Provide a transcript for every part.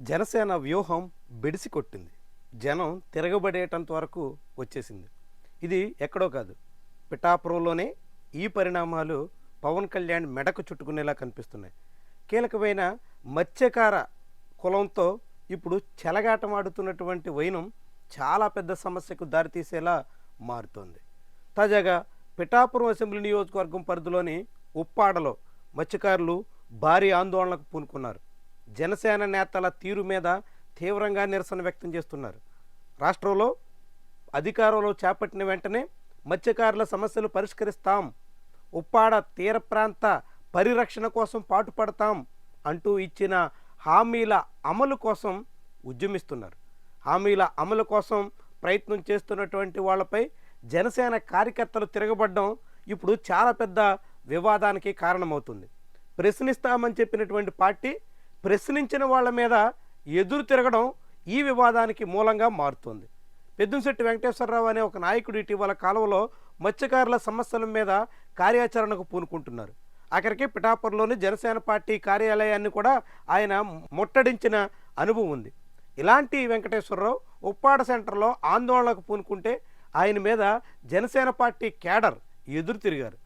జనసేన వ్యూహం బెడిసి కొట్టింది జనం తిరగబడేటంత వరకు వచ్చేసింది. ఇది ఎక్కడో కాదు. పిఠాపురంలోనే ఈ పరిణామాలు పవన్ కళ్యాణ్ మెడకు చుట్టుకునేలా కనిపిస్తున్నాయి. కీలకమైన మత్స్యకార కులంతో ఇప్పుడు చెలగాటమాడుతున్నటువంటి వైనం చాలా పెద్ద సమస్యకు దారితీసేలా మారుతోంది. తాజాగా పిఠాపురం అసెంబ్లీ నియోజకవర్గం పరిధిలోని ఉప్పాడలో మత్స్యకారులు భారీ ఆందోళనకు పూనుకున్నారు. జనసేన నేతల తీరు మీద తీవ్రంగా నిరసన వ్యక్తం చేస్తున్నారు. రాష్ట్రంలో అధికారంలో చేపట్టిన వెంటనే మత్స్యకారుల సమస్యలు పరిష్కరిస్తాం. ఉప్పాడ తీర ప్రాంత పరిరక్షణ కోసం పాటుపడతాం అంటూ ఇచ్చిన హామీల అమలు కోసం ఉద్యమిస్తున్నారు. హామీల అమలు కోసం ప్రయత్నం చేస్తున్నటువంటి వాళ్ళపై జనసేన కార్యకర్తలు తిరగబడడం ఇప్పుడు చాలా పెద్ద వివాదానికి కారణమవుతుంది. ప్రశ్నిస్తామని చెప్పినటువంటి పార్టీ ప్రశ్నించిన వాళ్ళ మీద ఎదురు తిరగడం ఈ వివాదానికి మూలంగా మారుతుంది. పెద్దంశెట్టి వెంకటేశ్వరరావు అనే ఒక నాయకుడు ఇటీవల కాలంలో మత్స్యకారుల సమస్యల మీద కార్యాచరణకు పూనుకుంటున్నారు. అక్కడికి పిఠాపురంలోని జనసేన పార్టీ కార్యాలయాన్ని కూడా ఆయన ముట్టడించిన అనుభవం ఉంది. ఇలాంటి వెంకటేశ్వరరావు ఉప్పాడ సెంటర్లో ఆందోళనకు పూనుకుంటే ఆయన మీద జనసేన పార్టీ క్యాడర్ ఎదురు తిరిగారు.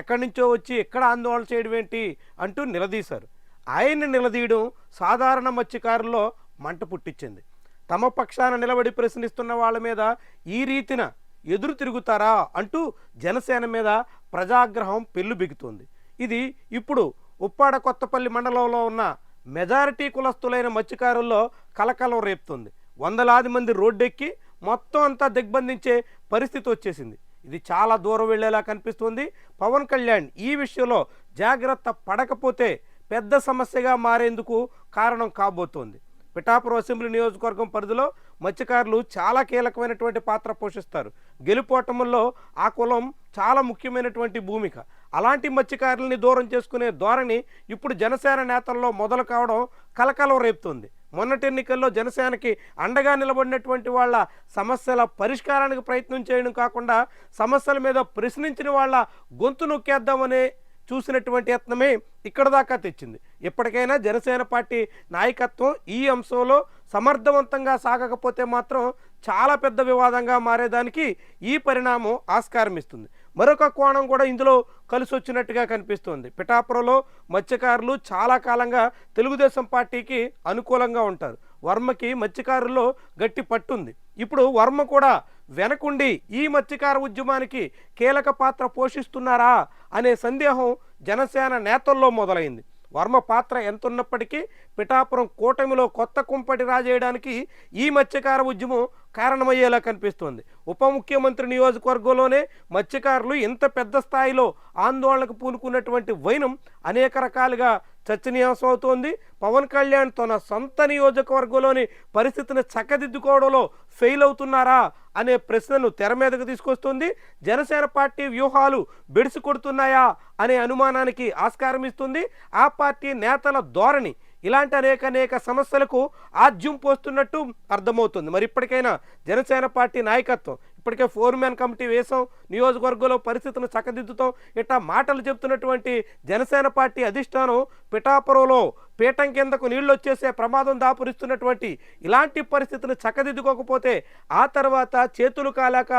ఎక్కడి నుంచో వచ్చి ఎక్కడ ఆందోళన చేయడం ఏంటి అంటూ నిలదీశారు. ఆయన్ని నిలదీయడం సాధారణ మత్స్యకారుల్లో మంట పుట్టించింది. తమ పక్షాన నిలబడి ప్రశ్నిస్తున్న వాళ్ళ మీద ఈ రీతిన ఎదురు తిరుగుతారా అంటూ జనసేన మీద ప్రజాగ్రహం పెళ్ళు బిగుతోంది. ఇది ఇప్పుడు ఉప్పాడ కొత్తపల్లి మండలంలో ఉన్న మెజారిటీ కులస్తులైన మత్స్యకారుల్లో కలకలం రేపుతుంది. వందలాది మంది రోడ్డెక్కి మొత్తం అంతా దిగ్బంధించే పరిస్థితి వచ్చేసింది. ఇది చాలా దూరం వెళ్ళేలా కనిపిస్తుంది. పవన్ కళ్యాణ్ ఈ విషయంలో జాగ్రత్త పడకపోతే పెద్ద సమస్యగా మారేందుకు కారణం కాబోతోంది. పిఠాపురం అసెంబ్లీ నియోజకవర్గం పరిధిలో మత్స్యకారులు చాలా కీలకమైనటువంటి పాత్ర పోషిస్తారు. గెలుపోటముల్లో ఆ కులం చాలా ముఖ్యమైనటువంటి భూమిక. అలాంటి మత్స్యకారుల్ని దూరం చేసుకునే ధోరణి ఇప్పుడు జనసేన నేతల్లో మొదలు కావడం కలకలం రేపుతుంది. మొన్నటి ఎన్నికల్లో జనసేనకి అండగా నిలబడినటువంటి వాళ్ళ సమస్యల పరిష్కారానికి ప్రయత్నం చేయడం కాకుండా సమస్యల మీద ప్రశ్నించిన వాళ్ళ గొంతు నొక్కేద్దామనే చూసినటువంటి యత్నమే ఇక్కడ దాకా తెచ్చింది. ఇప్పటికైనా జనసేన పార్టీ నాయకత్వం ఈ అంశంలో సమర్థవంతంగా సాగకపోతే మాత్రం చాలా పెద్ద వివాదంగా మారేదానికి ఈ పరిణామం ఆస్కారం ఇస్తుంది మరొక కోణం కూడా ఇందులో కలిసి వచ్చినట్టుగా కనిపిస్తుంది. పిఠాపురంలో మత్స్యకారులు చాలా కాలంగా తెలుగుదేశం పార్టీకి అనుకూలంగా ఉంటారు. వర్మకి మత్స్యకారుల్లో గట్టి పట్టుంది. ఇప్పుడు వర్మ కూడా వెనకుండి ఈ మత్స్యకార ఉద్యమానికి కీలక పాత్ర పోషిస్తున్నారా అనే సందేహం జనసేన నేతల్లో మొదలైంది. వర్మ పాత్ర ఎంత ఉన్నప్పటికీ పిఠాపురం కూటమిలో కొత్త కుంపటి రాజేయడానికి ఈ మత్స్యకార ఉద్యమం కారణమయ్యేలా కనిపిస్తోంది. ఉప ముఖ్యమంత్రి నియోజకవర్గంలోనే మత్స్యకారులు ఇంత పెద్ద స్థాయిలో ఆందోళనకు పూనుకున్నటువంటి వైనం అనేక రకాలుగా చర్చనీయాంశం అవుతోంది పవన్ కళ్యాణ్ తన సొంత నియోజకవర్గంలోని పరిస్థితిని చక్కదిద్దుకోవడంలో ఫెయిల్ అవుతున్నారా అనే ప్రశ్నను తెర మీదకు తీసుకొస్తుంది. జనసేన పార్టీ వ్యూహాలు బిడిసి కొడుతున్నాయా అనే అనుమానానికి ఆస్కారం ఇస్తుంది. ఆ పార్టీ నేతల ధోరణి ఇలాంటి అనేక అనేక సమస్యలకు ఆజ్యం పోస్తున్నట్టు అర్థమవుతుంది. మరి ఇప్పటికైనా జనసేన పార్టీ నాయకత్వం ఇప్పటికే ఫోర్ మ్యాన్ కమిటీ వేసాం నియోజకవర్గంలో పరిస్థితులను చక్కదిద్దుతాం. ఇట్లా మాటలు చెప్తున్నటువంటి జనసేన పార్టీ అధిష్టానం పిఠాపురంలో పీఠం కిందకు నీళ్ళు వచ్చేసే ప్రమాదం దాపురిస్తున్నటువంటి ఇలాంటి పరిస్థితిని చక్కదిద్దుకోకపోతే ఆ తర్వాత చేతులు కాలాక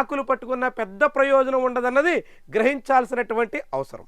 ఆకులు పట్టుకున్న పెద్ద ప్రయోజనం ఉండదన్నది గ్రహించాల్సినటువంటి అవసరం.